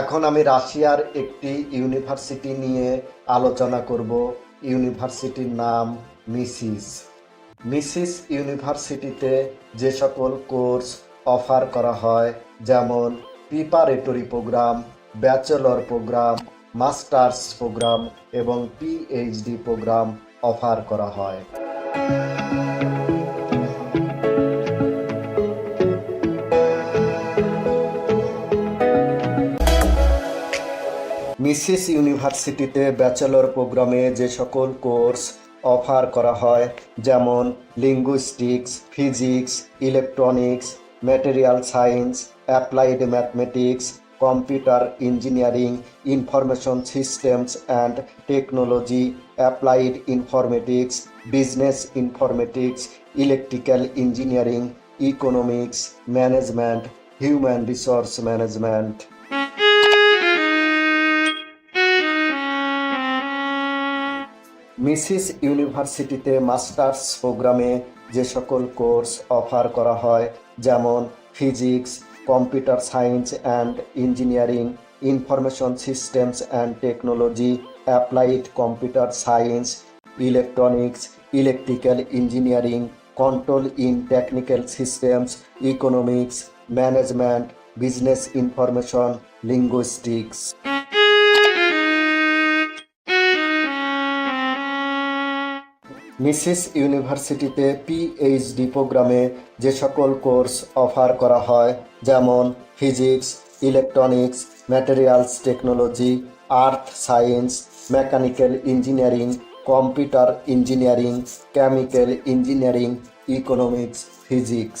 এখন আমি রাশিয়ার একটি ইউনিভার্সিটি নিয়ে আলোচনা করব। ইউনিভার্সিটির নাম মিসিস। মিসিস ইউনিভার্সিটিতে যে সকল কোর্স অফার করা হয়, যেমন preparatory programme, bachelor programme, masters programme এবং পিএইচডি প্রোগ্রাম অফার করা হয়। মিসিস ইউনিভার্সিটিতে ব্যাচেলর প্রোগ্রামে যে সকল কোর্স অফার করা হয়, যেমন linguistics physics electronics material science applied mathematics computer engineering information systems and technology applied informatics business informatics electrical engineering economics management human resource management MISIS ইউনিভার্সিটিতে মাস্টার্স প্রোগ্রামে যে সকল কোর্স অফার করা হয়, যেমন physics, computer science and engineering, information systems and technology, applied computer science, electronics, electrical engineering, control in technical systems, economics, management, business information, linguistics. MISIS ইউনিভার্সিটিতে PhD প্রোগ্রামে যে সকল কোর্স অফার করা হয়, যেমন physics, electronics, materials, technology, earth science, mechanical engineering, computer engineering, chemical engineering, economics, physics.